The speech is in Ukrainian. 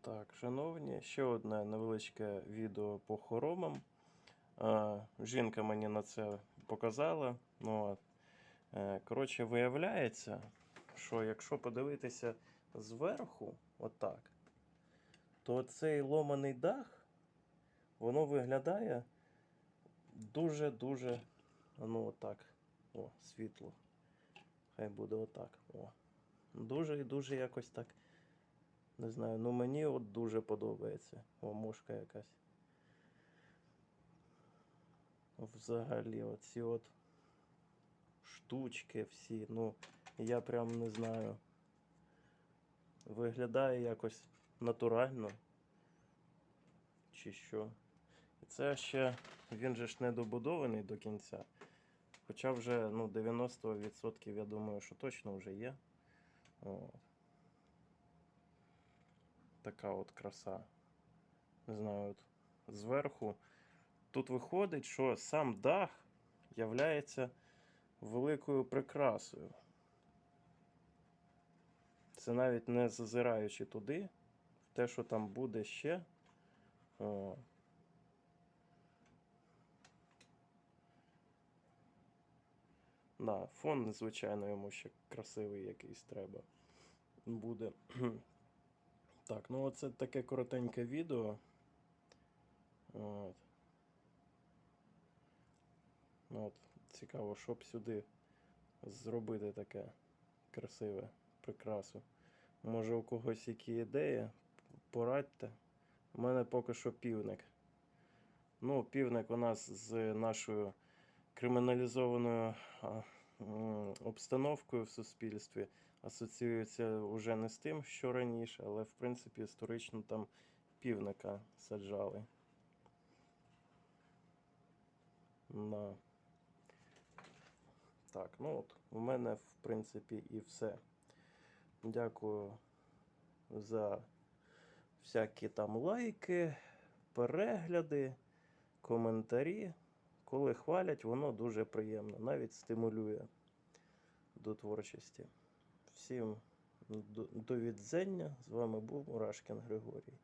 Так, шановні, ще одне невеличке відео по хоромам. Е, Жінка мені на це показала. Ну, от. Е, Коротше, виявляється, що якщо подивитися зверху, отак, то цей ломаний дах, воно виглядає дуже-дуже, ну отак, о, світло. Хай буде отак. О. Дуже і дуже якось так. Не знаю, ну мені от дуже подобається. О, мушка якась. Взагалі, оці от штучки всі, ну, я прям не знаю. Виглядає якось натурально. Чи що. І це ще, він же ж не добудований до кінця. Хоча вже ну, 90% я думаю, що точно вже є. От. Така от краса. Не знаю, от зверху. Тут виходить, що сам дах являється великою прикрасою. Це навіть не зазираючи туди, в те, що там буде ще. О. Да, фон, звичайно, йому ще красивий якийсь треба буде. Так, ну оце таке коротеньке відео. От. Ну, От, цікаво, що б сюди зробити таке красиве прикрасу. Може у когось які ідеї? Порадьте. У мене поки що півник. Ну, півник у нас з нашою криміналізованою обстановкою в суспільстві асоціюється вже не з тим, що раніше, але в принципі історично там півника саджали. На. Так, ну от, у мене в принципі і все. Дякую за всякі там лайки, перегляди, коментарі. Коли хвалять, воно дуже приємно, навіть стимулює до творчості. Всім до, відзення. З вами був Мурашкін Григорій.